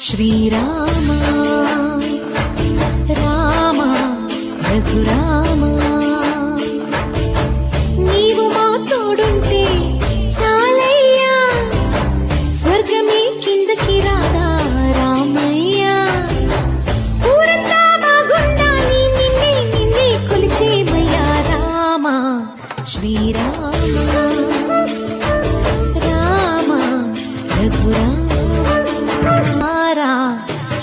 శ్రీరామ రామ రఘురామ. నీవు మా తోడుంటే చాలయ్యా స్వర్గమే కిందకి రాదా రామయ్యా. ఊరంతా బాగుండాలి నిన్నే నిన్నే కొలిచేమయ్యా రామ శ్రీరామ రామ రఘురామ.